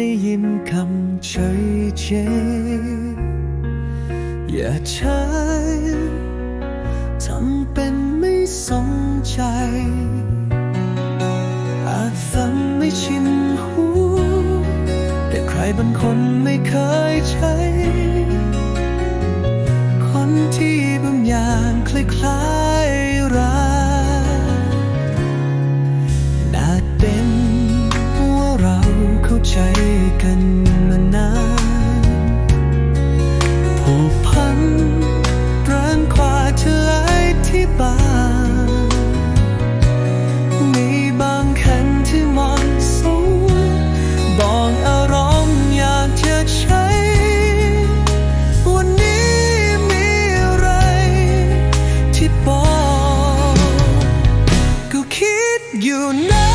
ได้ยินคำเฉยเฉยอย่าใช้ทำเป็นไม่สนใจ อาจฟังไม่ชินหู แต่ใครบางคนไม่เคยใช้ You know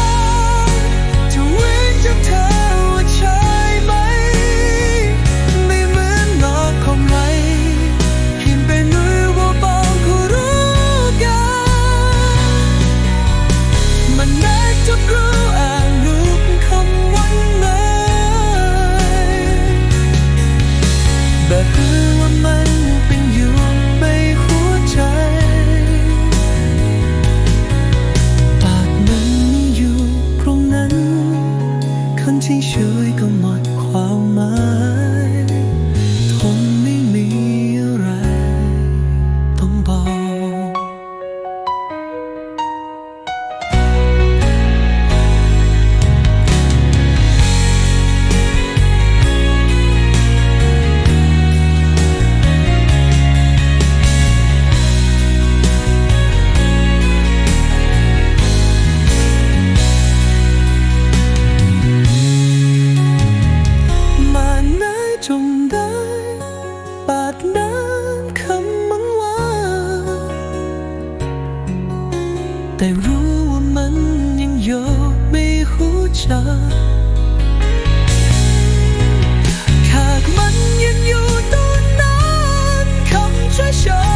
带入我们应有ว่ามัน有多难อยู่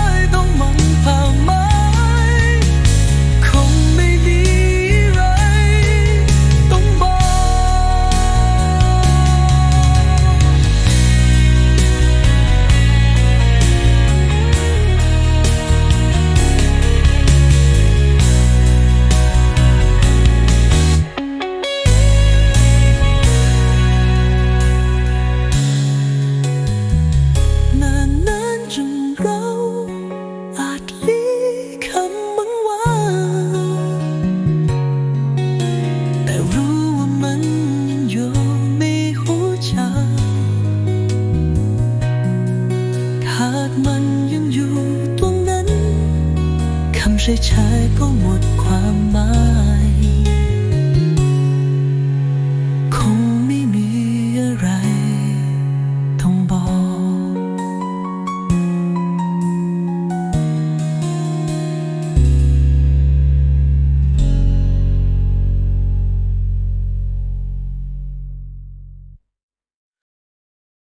เฉยๆก็หมดความหมาย